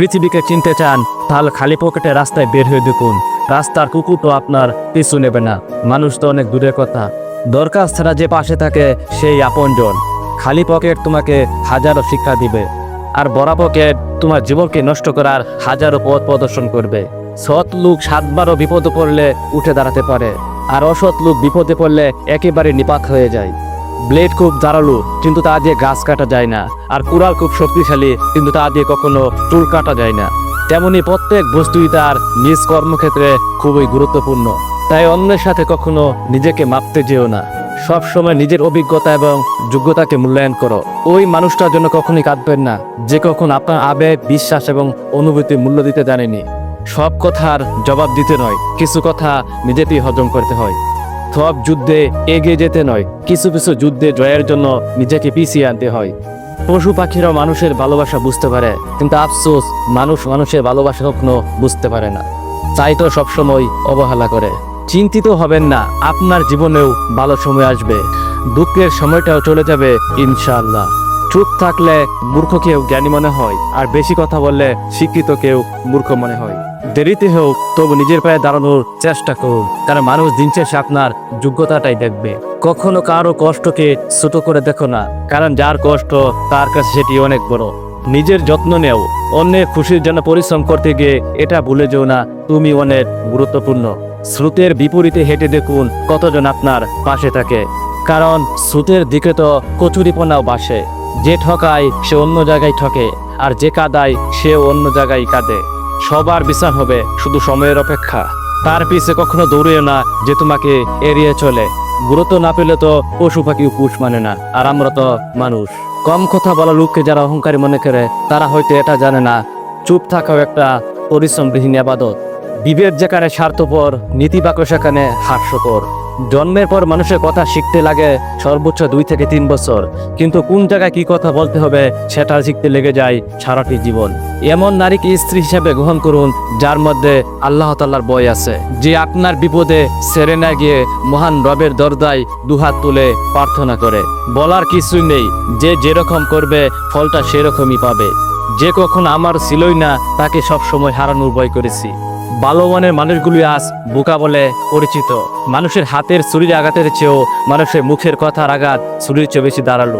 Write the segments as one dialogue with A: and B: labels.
A: পৃথিবীকে চিনতে চান, তাহলে খালি পকেটে রাস্তায় বের হয়ে দেখুন। রাস্তার কুকুর তো আপনার পিছু নেবে না। মানুষ তো অনেক দূরের কথা। দরকার ছাড়া যে পাশে থাকে, সেই আপনজন। খালি পকেট তোমাকে হাজারো শিক্ষা দিবে। আর বড় পকেট তোমার জীবনকে নষ্ট করার হাজারো পথ প্রদর্শন করবে। সৎ লোক সাতবারও বিপদে পড়লে উঠে দাঁড়াতে পারে। আর অসৎ লোক বিপদে পড়লে একেবারে নিপাত হয়ে যায়। ব্লেড খুব ধারালো, কিন্তু তা দিয়ে গাছ কাটা যায় না। আর কুড়াল খুব শক্তিশালী, কিন্তু তা দিয়ে কখনো চুল কাটা যায় না। তেমনি প্রত্যেক বস্তুই তার নিজ কর্মক্ষেত্রে খুবই গুরুত্বপূর্ণ। তাই অন্যের সাথে কখনো নিজেকে মাপতে যেও না। সব সময় নিজের অভিজ্ঞতা এবং যোগ্যতাকে মূল্যায়ন করো। ওই মানুষটার জন্য কখনই কাঁদবেন না, যে কখন আপনার আবেগ, বিশ্বাস এবং অনুভূতি মূল্য দিতে জানেনি। সব কথার জবাব দিতে নয়, কিছু কথা নিজেতেই হজম করতে হয়। সব যুদ্ধে এগিয়ে যেতে নয়। কিছু কিছু যুদ্ধে জয়ের জন্য নিজেকে পিছিয়ে আনতে হয়। পশু পাখিরাও মানুষের ভালোবাসা বুঝতে পারে, কিন্তু আফসোস, মানুষ মানুষের ভালোবাসা কখনো বুঝতে পারে না। তাই তো সবসময় অবহেলা করে। চিন্তিত হবেন না, আপনার জীবনেও ভালো সময় আসবে। দুঃখের সময়টাও চলে যাবে, ইনশাআল্লাহ। চুপ থাকলে মূর্খ কেউ জ্ঞানী মনে হয়, আর বেশি কথা বললে শিক্ষিত কেউ মূর্খ মনে হয়। দেরিতে হোক, তবু নিজের পায়ে দাঁড়ানোর চেষ্টা করুন। কারণ মানুষ দিন শেষে আপনার যোগ্যতাটাই দেখবে। কখনো কারও কষ্টকে ছোট করে দেখো না, কারণ যার কষ্ট, তার কাছে সেটি অনেক বড়। নিজের যত্ন নেও, অন্যের খুশির জন্য পরিশ্রম করতে গিয়ে এটা ভুলে যেও না, তুমি অনেক গুরুত্বপূর্ণ। স্রোতের বিপরীতে হেঁটে দেখুন কতজন আপনার পাশে থাকে। কারণ স্রোতের দিকে তো কচুরিপনাও বাসে। যে ঠকায় সে অন্য জায়গায় ঠকে, আর যে কাদায় সে অন্য জায়গায় কাঁদে। সবার বিচার হবে, শুধু সময়ের অপেক্ষা। তার পিছে কখনো দৌড়িও না যে তোমাকে এড়িয়ে চলে। গুরুত্ব না পেলে তো পশু পাখি পুষ মানে না, আর আমরা তো মানুষ। কম কথা বলা লোককে যারা অহংকারী মনে করে, তারা হয়তো এটা জানে না। চুপ থাকাও একটা পরিশ্রমবিহীন আবাদত। বিবেক যেখানে স্বার্থপর নীতিবাক্য সেখানে হাস্যকর। জন্মের পর মানুষের কথা শিখতে লাগে সর্বোচ্চ দুই থেকে তিন বছর। কিন্তু কোন জায়গায় কি কথা বলতে হবে, সেটা শিখতে লেগে যায় সারাটি জীবন। এমন নারীকে স্ত্রী হিসেবে গ্রহণ করুন, যার মধ্যে আল্লাহ তাল্লার বই আছে। যে আপনার বিপদে সেরে না গিয়ে মহান রবের দরদায় দুহাত তুলে প্রার্থনা করে। বলার কিছুই নেই, যে যেরকম করবে, ফলটা সেরকমই পাবে। যে কখন আমার ছিলই না, তাকে সব সময় হারানোর ভয় করেছি। ভালো মনের মানুষগুলি আজ বোকা বলে পরিচিত। মানুষের হাতের শরীর আঘাতের চেয়েও মানুষের মুখের কথার আঘাত চুরির চেয়ে বেশি দাঁড়াল।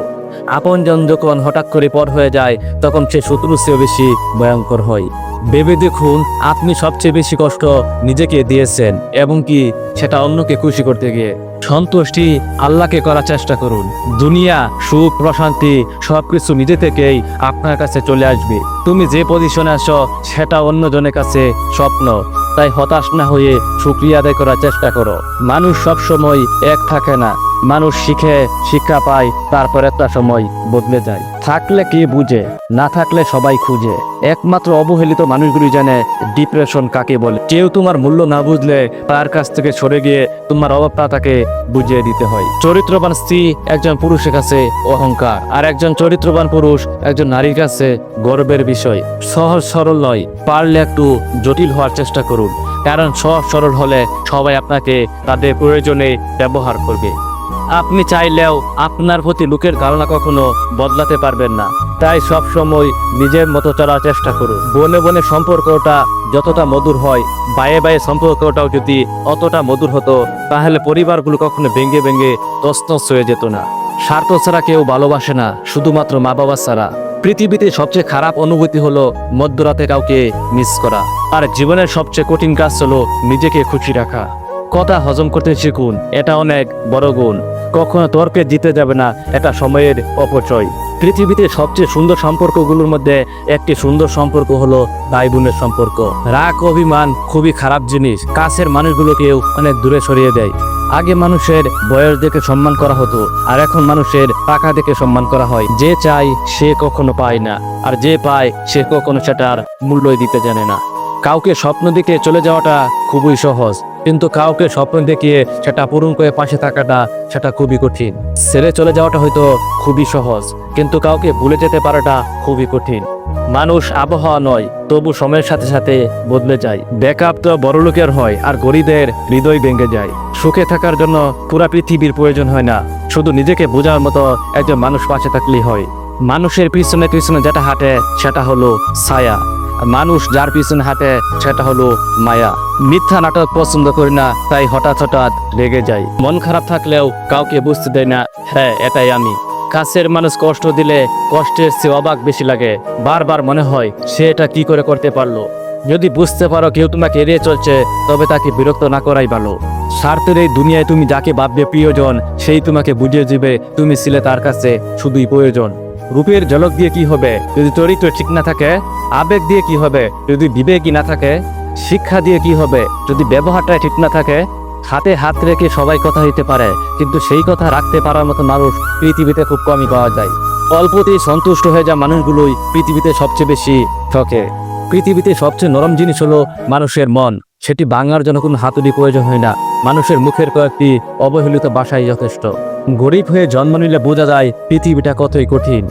A: আপনজন যখন হঠাৎ করে পর হয়ে যায়, তখন সে শত্রুর চেয়েও বেশি ভয়ঙ্কর হয়। ভেবে দেখুন, আপনি সবচেয়ে বেশি কষ্ট নিজেকে দিয়েছেন এবং কি সেটা অন্যকে খুশি করতে গিয়ে। সন্তুষ্টি আল্লাহকে করার চেষ্টা করুন। দুনিয়া, সুখ, প্রশান্তি সবকিছু নিজে থেকেই আপনার কাছে চলে আসবে। তুমি যে পজিশনে আসো সেটা অন্যজনের কাছে স্বপ্ন। তাই হতাশ না হয়ে সুক্রিয়া আদায় করার চেষ্টা করো। মানুষ সব সময় এক থাকে না। মানুষ শিখে শিক্ষা পায়, তারপর একটা সময় বদলে যায়। থাকলে কে বুঝে, না থাকলে সবাই খুঁজে। একমাত্র অবহেলিত মানুষগুলি জানে ডিপ্রেশন কাকে বলে। কেউ তোমার মূল্য না বুঝলে তার কাছ থেকে সরে গিয়ে তোমার অভাবটা তাকে বুঝিয়ে দিতে হয়। চরিত্রবান স্ত্রী একজন পুরুষের কাছে অহংকার, আর একজন চরিত্রবান পুরুষ একজন নারীর কাছে গর্বের বিষয়। সহজ সরল নয়, পারলে একটু জটিল হওয়ার চেষ্টা করুন, কারণ সহজ সরল হলে সবাই আপনাকে তাদের প্রয়োজনে ব্যবহার করবে। আপনি চাইলেও আপনার প্রতি লোকের ধারণা কখনো বদলাতে পারবেন না। তাই সব সময় নিজের মতো চলার চেষ্টা করুন। বনে বনে সম্পর্কটা যতটা মধুর হয়, বায়ে বায়ে সম্পর্কটাও যদি অতটা মধুর হতো, তাহলে পরিবারগুলো কখনো ভেঙে ভেঙে তসনস হয়ে যেত না। স্বার্থ ছাড়া কেউ ভালোবাসে না, শুধুমাত্র মা বাবা ছাড়া। পৃথিবীতে সবচেয়ে খারাপ অনুভূতি হলো মধ্যরাতে কাউকে মিস করা। আর জীবনের সবচেয়ে কঠিন কাজ হলো নিজেকে খুশি রাখা। কথা হজম করতে শিখুন। এটা অনেক বড় গুণ। কখনো তর্কে জিতে যাবে না। এটা সময়ের অপচয়। পৃথিবীতে সবচেয়ে সুন্দর সম্পর্কগুলোর মধ্যে একটি সুন্দর সম্পর্ক হলো ভাই বোনের সম্পর্ক। রাগ, অভিমান খুবই খারাপ জিনিস। কাছের মানুষগুলোকেও অনেক দূরে সরিয়ে দেয়। আগে মানুষের বয়স দেখে সম্মান করা হতো, আর এখন মানুষের টাকা দেখে সম্মান করা হয়। যে চায় সে কখনো পায় না, আর যে পায় সে কখনো সেটার মূল্যই দিতে জানে না। কাউকে স্বপ্ন দেখে চলে যাওয়াটা খুবই সহজ। কিন্তু কাউকে স্বপ্ন দেখিয়ে সেটা পূরণ করে পাশে থাকাটা সেটা খুবই কঠিন। ছেড়ে চলে যাওয়াটা হয়তো খুবই সহজ, কিন্তু কাউকে ভুলে যেতে পারাটা খুবই কঠিন। মানুষ আবহাওয়া নয়, তবু সময়ের সাথে সাথে বদলে যায়। ব্যাকআপ তো বড় লোকের হয়, আর গরিবের হৃদয় ভেঙে যায়। সুখে থাকার জন্য পুরা পৃথিবীর প্রয়োজন হয় না, শুধু নিজেকে বোঝার মতো একজন মানুষ পাশে থাকলেই হয়। মানুষের পিছনে পিছনে যেটা হাঁটে, সেটা হলো ছায়া। মানুষ যার পিছনে হাঁটে, সেটা হলো মায়া। মিথ্যা নাটক পছন্দ করি না, তাই হঠাৎ হঠাৎ রেগে যাই। মন খারাপ থাকলেও কাউকে বুঝতে দেয় না হ্যাঁ এটাই আমি। কাছের মানুষ কষ্ট দিলে কষ্টের চেয়ে অবাক বেশি লাগে। বারবার মনে হয়, সে এটা কি করে করতে পারল? যদি বুঝতে পারো কেউ তোমাকে এড়িয়ে চলছে, তবে তাকে বিরক্ত না করাই ভালো। স্বার্থের এই দুনিয়ায় তুমি যাকে ভাববে প্রিয়জন, সেই তোমাকে বুঝিয়ে দিবে, তুমি ছিলে তার কাছে শুধুই প্রয়োজন। রূপের ঝলক দিয়ে কি হবে? যদি চরিত্র ঠিক না থাকে আবেগ দিয়ে কি হবে? যদি বিবেকই না থাকে, শিক্ষা দিয়ে কি হবে? যদি ব্যবহারটা ঠিক না থাকে, হাতে হাত রেখে সবাই কথা হইতে পারে, কিন্তু সেই কথা রাখতে পারার মতো মানুষ পৃথিবীতে খুব কমই পাওয়া যায়। অল্পতেই সন্তুষ্ট হয়ে যা মানুষগুলোই পৃথিবীতে সবচেয়ে বেশি ঠকে। পৃথিবীতে সবচেয়ে নরম জিনিস হলো মানুষের মন। সেটি বাংলার জন্য কোনো হাতুড়ি প্রয়োজন হয় না। মানুষের মুখের কয়েকটি অবহেলিত বাসাই যথেষ্ট। গরিব হয়ে জন্ম নিলে বোঝা যায় পৃথিবীটা কতই কঠিন।